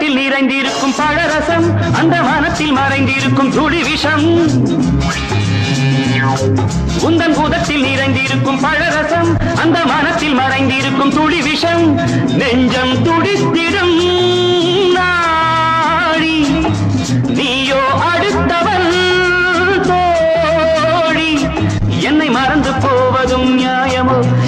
உந்தன் நிறைந்திருக்கும் பழரசம் அந்த மனத்தில் மறைந்திருக்கும் துளி விஷம். உந்தன் பூதத்தில் நிறைந்திருக்கும் பழரசம் அந்த மனத்தில் மறைந்திருக்கும் துளி விஷம். நெஞ்சம் துடித்திடும் நாடி நீயோ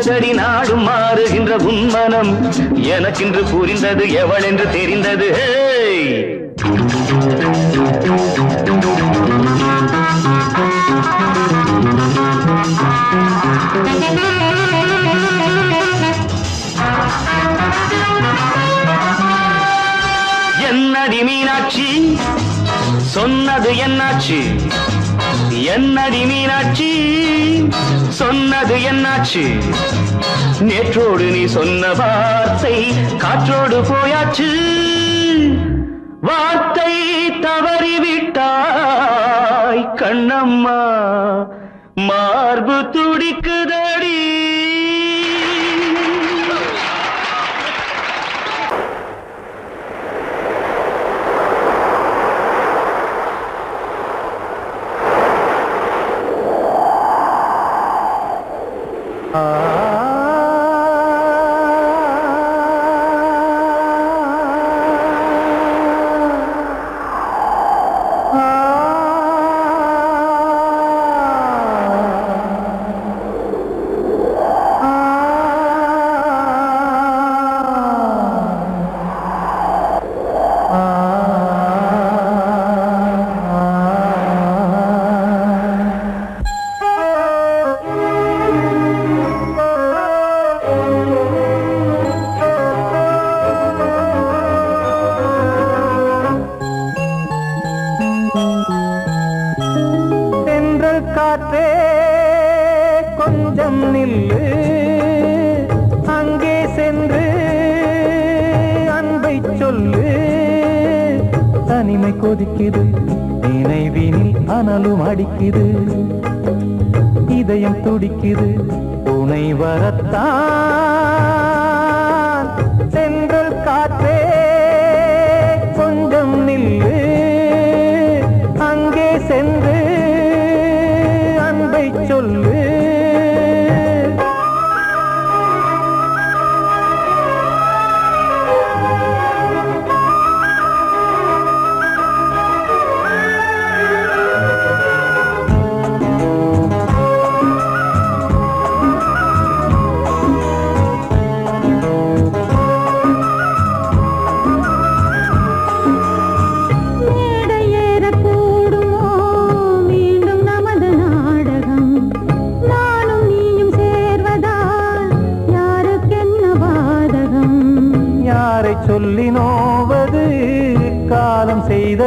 ஊஞ்சல் நாடும் மாறுகின்ற உன்மனம். எனக்கென்று புரிந்தது எவள் என்று தெரிந்தது என்னடி மீனாட்சி? சொன்னது என்னாச்சு? என்னடி மீனாட்சி? சொன்னது என்னாச்சு? நேற்றோடு நீ சொன்ன வார்த்தை காற்றோடு போயாச்சு. வார்த்தை தவறிவிட்டாய் கண்ணம்மா. ना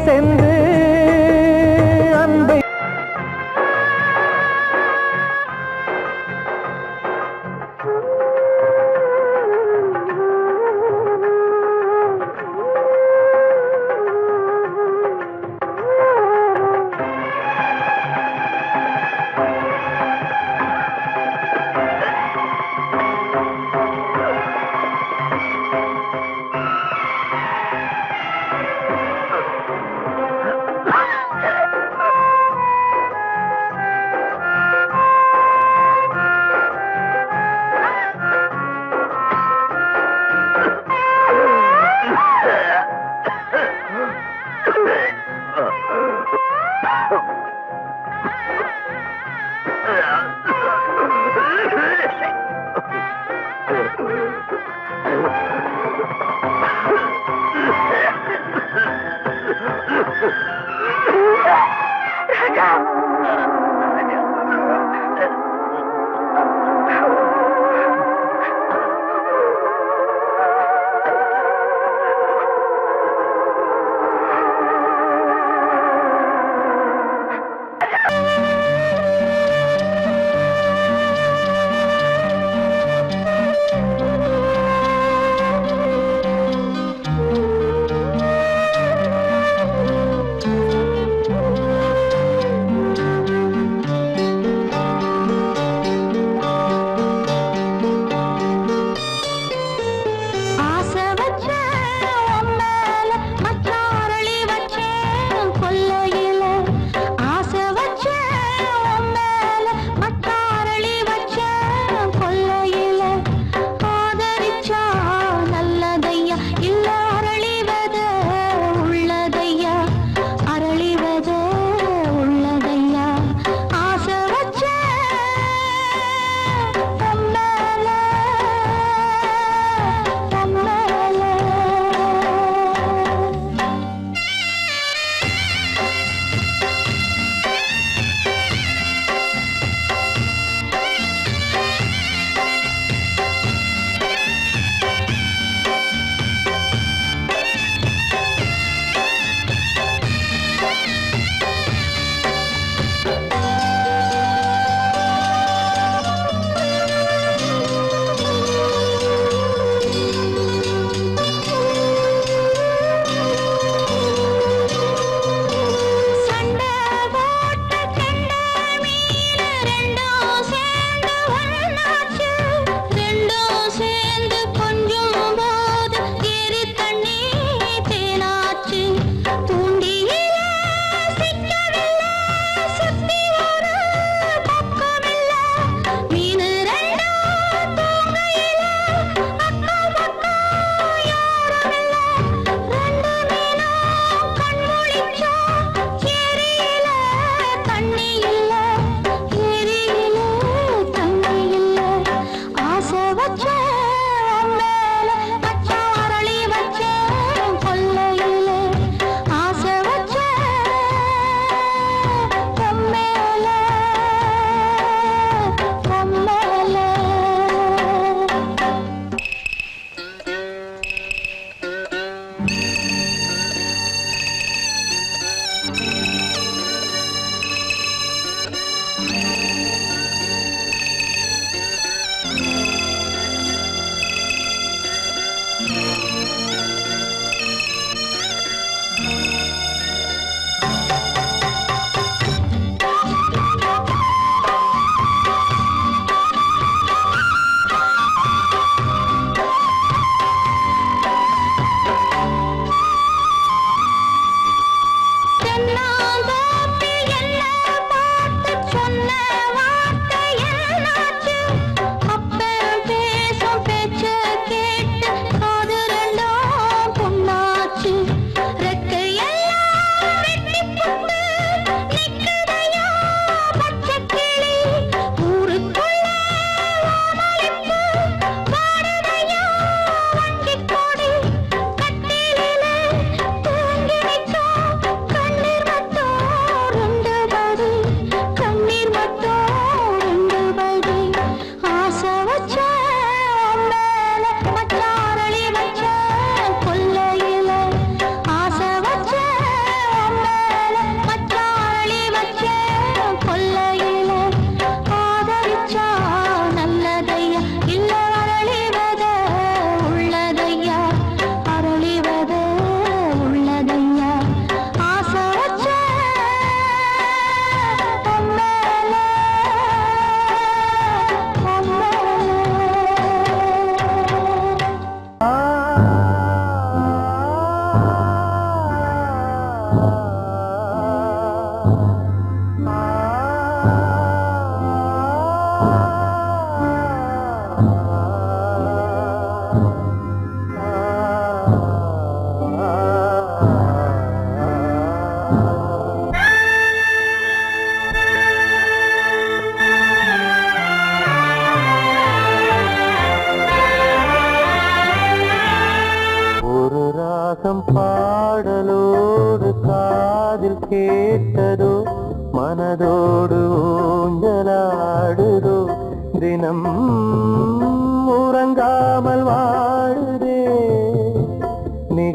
descender.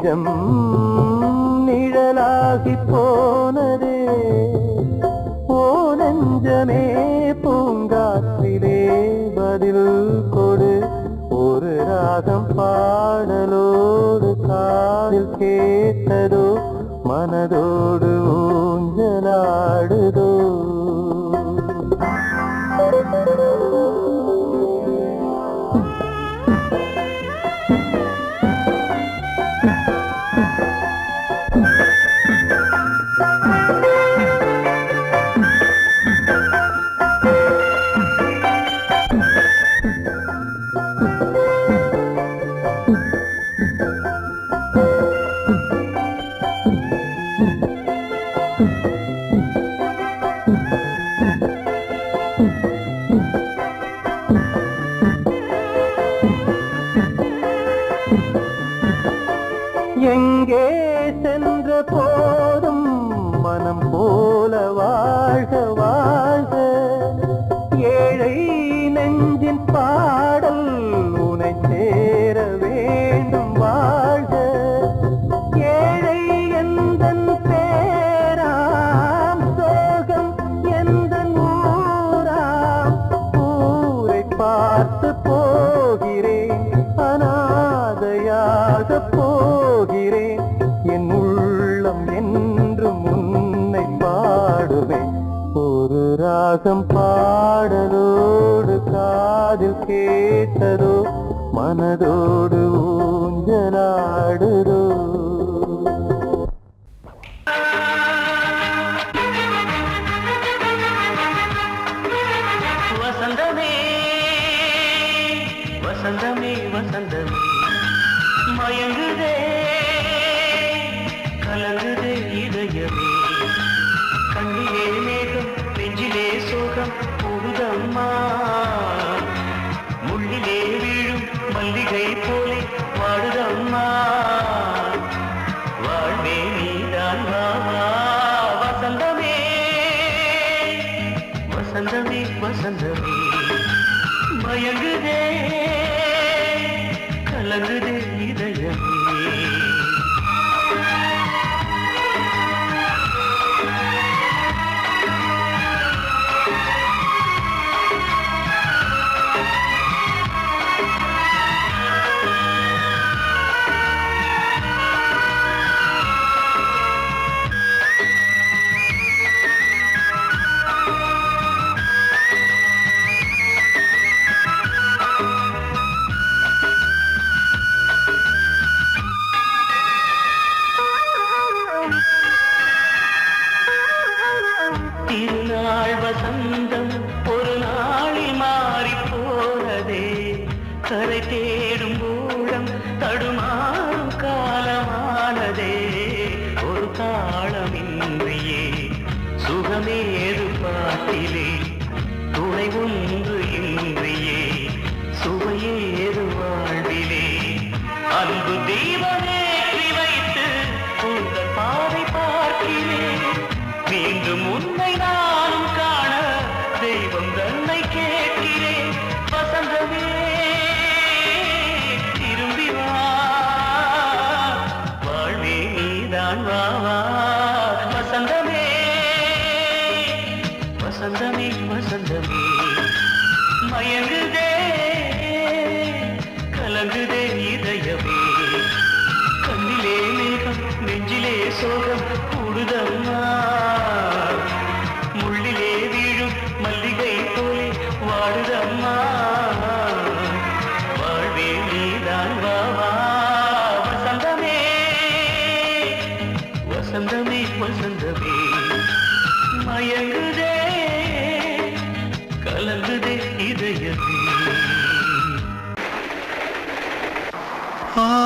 நெஞ்சம் நிழலாகி போனதே. ஓ நெஞ்சமே பூங்காற்றிலே பதில் கொடு. ஒரு ராகம் பாடலோடு காதில் கேட்டதோ மனதோடு ஊஞ்சலாடு கேட்டதோ மனதோடு ஊஞ்சலாடுதோ. மீண்டும் மலர்ந்ததே இதயமே. ஆ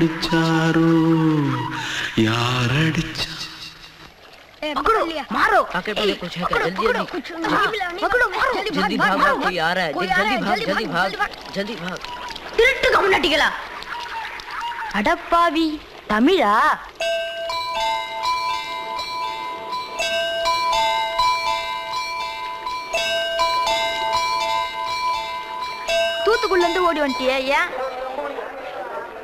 யாரடிச்சாரோ யாரடிச்சா पकड़ो मारो आके पहले कुछ है क्या जल्दी पकड़ो, जल्दी कुछ नहीं पकड़ो मारो जल्दी भाग भाग कोई आ रहा है कोई देख आ रहा जल्दी है, भाग जल्दी जल्दी भाग, भाग जल्दी भाग திருட்டு கம்நாட்டிகளா அடப்பாவி தமிழா தூத்துக்குள்ள இருந்து ஓடி வந்துட்டியா ஏன்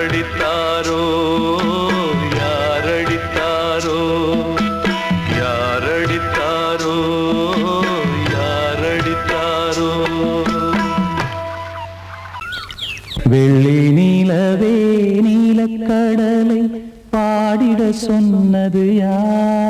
யாரடித்தாரோ? யாரடித்தாரோ? யாரடித்தாரோ? யாரடித்தாரோ? வெள்ளி நீலவே நீலக்கடலை பாடிட சொன்னது யார்?